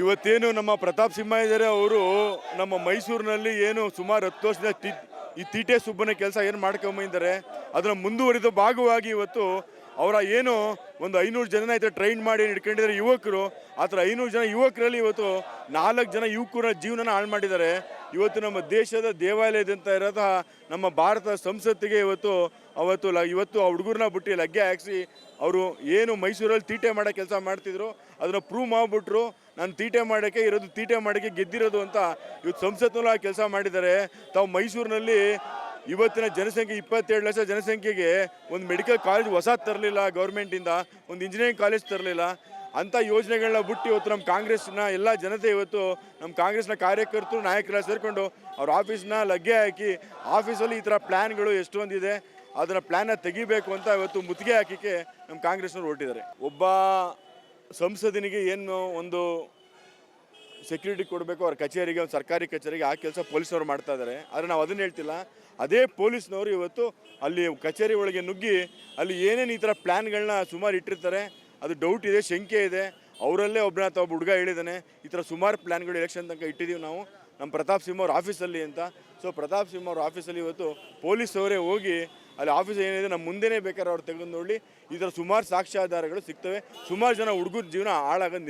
ಇವತ್ತೇನು ನಮ್ಮ ಪ್ರತಾಪ್ ಸಿಂಹ ಇದ್ದಾರೆ ಅವರು ನಮ್ಮ ಮೈಸೂರಿನಲ್ಲಿ ಏನು ಸುಮಾರು ಹತ್ತು ವರ್ಷದ ಈ ತೀಟೆ ಸುಬ್ಬನ ಕೆಲಸ ಏನು ಮಾಡ್ಕೊಂಬಂದಿದ್ದಾರೆ ಅದರ ಮುಂದುವರಿದ ಭಾಗವಾಗಿ ಇವತ್ತು ಅವರ ಏನು ಒಂದು ಐನೂರು ಜನ ಐತೆ ಟ್ರೈನ್ ಮಾಡಿ ಹಿಡ್ಕೊಂಡಿದ್ದಾರೆ ಯುವಕರು. ಆ ಥರ ಐನೂರು ಜನ ಯುವಕರಲ್ಲಿ ಇವತ್ತು ನಾಲ್ಕು ಜನ ಯುವಕರ ಜೀವನನ ಹಾಳು ಮಾಡಿದ್ದಾರೆ. ಇವತ್ತು ನಮ್ಮ ದೇಶದ ದೇವಾಲಯದಂತ ಇರೋದ ನಮ್ಮ ಭಾರತ ಸಂಸತ್ತಿಗೆ ಇವತ್ತು, ಅವತ್ತು ಲ, ಇವತ್ತು ಆ ಹುಡುಗರನ್ನ ಬಿಟ್ಟು ಲಗ್ಗೆ ಹಾಕ್ಸಿ ಅವರು ಏನು ಮೈಸೂರಲ್ಲಿ ತೀಟೆ ಮಾಡೋ ಕೆಲಸ ಮಾಡ್ತಿದ್ರು, ಅದನ್ನು ಪ್ರೂವ್ ಮಾಡಿಬಿಟ್ರು. ನಾನು ತೀಟೆ ಮಾಡೋಕ್ಕೆ ಇರೋದು ತೀಟೆ ಮಾಡೋಕ್ಕೆ ಗೆದ್ದಿರೋದು ಅಂತ ಇವತ್ತು ಸಂಸತ್ನಲ್ಲಿ ಕೆಲಸ ಮಾಡಿದ್ದಾರೆ. ತಾವು ಮೈಸೂರಿನಲ್ಲಿ ಇವತ್ತಿನ ಜನಸಂಖ್ಯೆ ಇಪ್ಪತ್ತೇಳು ಲಕ್ಷ ಜನಸಂಖ್ಯೆಗೆ ಒಂದು ಮೆಡಿಕಲ್ ಕಾಲೇಜ್ ಹೊಸ ತರಲಿಲ್ಲ ಗೌರ್ಮೆಂಟಿಂದ, ಒಂದು ಇಂಜಿನಿಯರಿಂಗ್ ಕಾಲೇಜ್ ತರಲಿಲ್ಲ. ಅಂಥ ಯೋಜನೆಗಳನ್ನ ಬಿಟ್ಟು ಇವತ್ತು ನಮ್ಮ ಕಾಂಗ್ರೆಸ್ನ ಎಲ್ಲ ಜನತೆ ಇವತ್ತು ನಮ್ಮ ಕಾಂಗ್ರೆಸ್ನ ಕಾರ್ಯಕರ್ತರು ನಾಯಕರ ಸೇರಿಕೊಂಡು ಅವ್ರ ಆಫೀಸ್ನ ಲಗ್ಗೆ ಹಾಕಿ ಆಫೀಸಲ್ಲಿ ಈ ಥರ ಪ್ಲ್ಯಾನ್ಗಳು ಎಷ್ಟೊಂದಿದೆ, ಅದನ್ನು ಪ್ಲ್ಯಾನ್ನ ತೆಗಿಬೇಕು ಅಂತ ಇವತ್ತು ಮುತ್ತಿಗೆ ಹಾಕಿಕೆ ನಮ್ಮ ಕಾಂಗ್ರೆಸ್ನವ್ರು ಹೊರಟಿದ್ದಾರೆ. ಒಬ್ಬ ಸಂಸದನಿಗೆ ಏನು ಒಂದು ಸೆಕ್ಯೂರಿಟಿ ಕೊಡಬೇಕು, ಅವ್ರ ಕಚೇರಿಗೆ ಒಂದು ಸರ್ಕಾರಿ ಕಚೇರಿಗೆ ಆ ಕೆಲಸ ಪೊಲೀಸ್ನವ್ರು ಮಾಡ್ತಾ ಇದ್ದಾರೆ. ಆದರೆ ನಾವು ಅದನ್ನು ಹೇಳ್ತಿಲ್ಲ. ಅದೇ ಪೊಲೀಸ್ನವರು ಇವತ್ತು ಅಲ್ಲಿ ಕಚೇರಿ ಒಳಗೆ ನುಗ್ಗಿ ಅಲ್ಲಿ ಏನೇನು ಈ ಥರ ಪ್ಲ್ಯಾನ್ಗಳನ್ನ ಸುಮಾರು ಇಟ್ಟಿರ್ತಾರೆ ಅದು ಡೌಟ್ ಇದೆ, ಶಂಕೆ ಇದೆ. ಅವರಲ್ಲೇ ಒಬ್ಬನ ಅಥವಾ ಒಬ್ಬ ಹುಡುಗ ಹೇಳಿದ್ದಾನೆ ಈ ಥರ ಸುಮಾರು ಪ್ಲ್ಯಾನ್ಗಳು ಎಲೆಕ್ಷನ್ ತನಕ ಇಟ್ಟಿದ್ದೀವಿ ನಾವು, ನಮ್ಮ ಪ್ರತಾಪ್ ಸಿಂಹ ಅವ್ರ ಆಫೀಸಲ್ಲಿ ಅಂತ. ಸೊ ಪ್ರತಾಪ್ ಸಿಂಹ ಅವ್ರ ಆಫೀಸಲ್ಲಿ ಇವತ್ತು ಪೊಲೀಸ್ ಅವರೇ ಹೋಗಿ, ಅಲ್ಲಿ ಆಫೀಸ್ ಏನಿದೆ ನಮ್ಮ ಮುಂದೆನೇ ಬೇಕಾದ್ರೆ ಅವ್ರು ತೆಗೆದು ನೋಡಿ, ಈ ಥರ ಸುಮಾರು ಸಾಕ್ಷ್ಯಾಧಾರಗಳು ಸಿಗ್ತವೆ. ಸುಮಾರು ಜನ ಹುಡುಗರ ಜೀವನ ಹಾಳಾಗೋದು